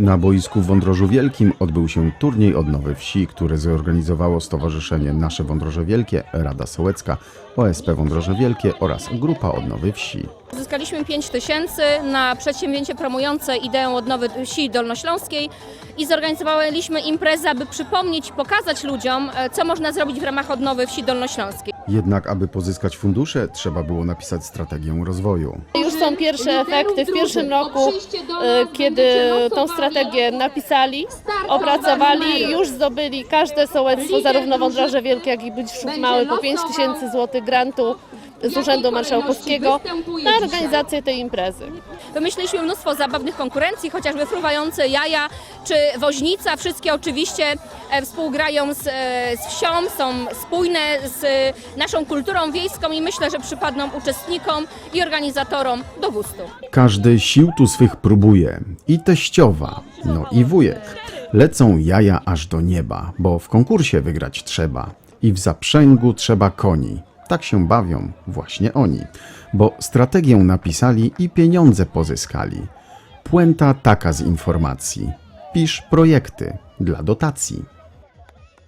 Na boisku w Wądrożu Wielkim odbył się turniej odnowy wsi, który zorganizowało Stowarzyszenie Nasze Wądroże Wielkie, Rada Sołecka, OSP Wądroże Wielkie oraz Grupa Odnowy Wsi. Uzyskaliśmy 5 tysięcy na przedsięwzięcie promujące ideę odnowy wsi dolnośląskiej i zorganizowaliśmy imprezę, aby przypomnieć i pokazać ludziom, e, co można zrobić w ramach odnowy wsi dolnośląskiej. Jednak, aby pozyskać fundusze, trzeba było napisać strategię rozwoju. Już są pierwsze efekty w pierwszym roku, e, kiedy tą strategię napisali, opracowali, już zdobyli każde sołectwo, zarówno Wądroże Wielkie, jak i Budziszów Mały, po 5 tysięcy złotych grantu z Urzędu Marszałkowskiego na organizację tej imprezy. Wymyśliliśmy mnóstwo zabawnych konkurencji, chociażby fruwające jaja czy woźnica. Wszystkie oczywiście e, współgrają z, e, z wsią, są spójne z e, naszą kulturą wiejską i myślę, że przypadną uczestnikom i organizatorom do gustu. Każdy sił tu swych próbuje. I teściowa, no i wujek. Lecą jaja aż do nieba, bo w konkursie wygrać trzeba. I w zaprzęgu trzeba koni. Tak się bawią właśnie oni. Bo strategię napisali i pieniądze pozyskali. Puenta taka z informacji. Pisz projekty dla dotacji.